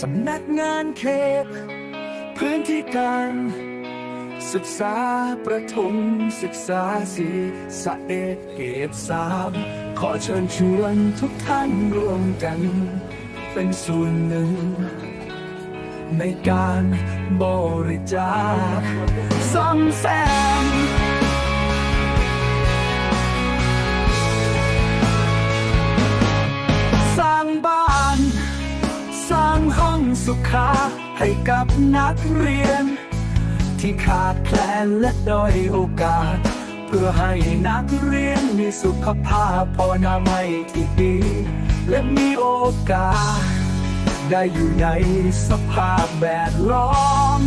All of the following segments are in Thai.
สำนักงานเขต พื้นที่การศึกษาประถมศึกษาสีสะเอ็ดเกตสามขอเชิญชวนทุกท่านรวมกัน เป็นส่วนหนึ่ง ในการบริจาคซ่อมแซม องสุขาให้กับนักเรียน ที่ขาดแคลนและด้อยโอกาส เพื่อให้นักเรียนมีสุขภาพพอนามัยที่ดี และมีโอกาส ได้อยู่ในสภาพแวดล้อม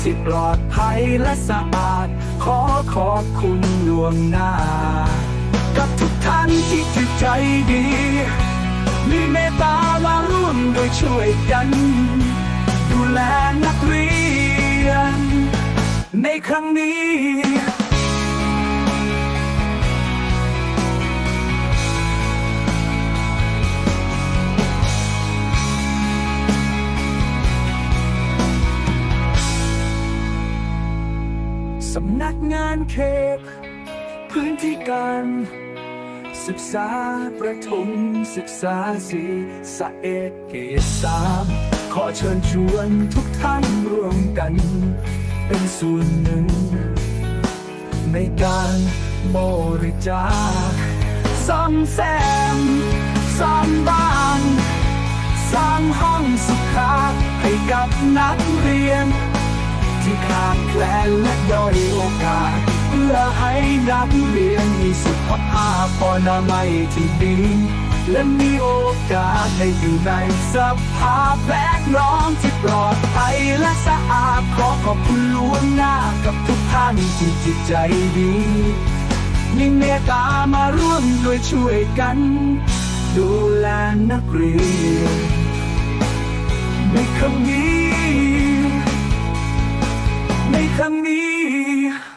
ที่ปลอดภัยและสะอาด ขอขอบคุณล่วงหน้า กับทุกท่านที่จิตใจดี มีเมตตา โดยช่วยกัน ดูแลนักเรียน ในครั้งนี้สำนักงานเขตพื้นที่การ ศึกษาประถมศึกษาสีสะเอ็ดเกตสามขอเชิญชวนทุกท่านร่วมกัน เป็นส่วนหนึ่ง ในการบริจาคซ่อมแซมสร้างบ้านสร้างห้องสุขาให้กับนักเรียน ที่ขาดแคลนและด้อยโอกาส เพื่อให้นักเรียน มีสุขภาพอนามัยที่ดีและมีโอกาสได้อยู่ในสภาพแวดล้อมที่ปลอดภัยและสะอาดขอขอบคุณล้วงหน้ากับทุกท่านที่จิตใจดีมีเมตตามาร่วมด้วยช่วยกัน ดูแลนักเรียน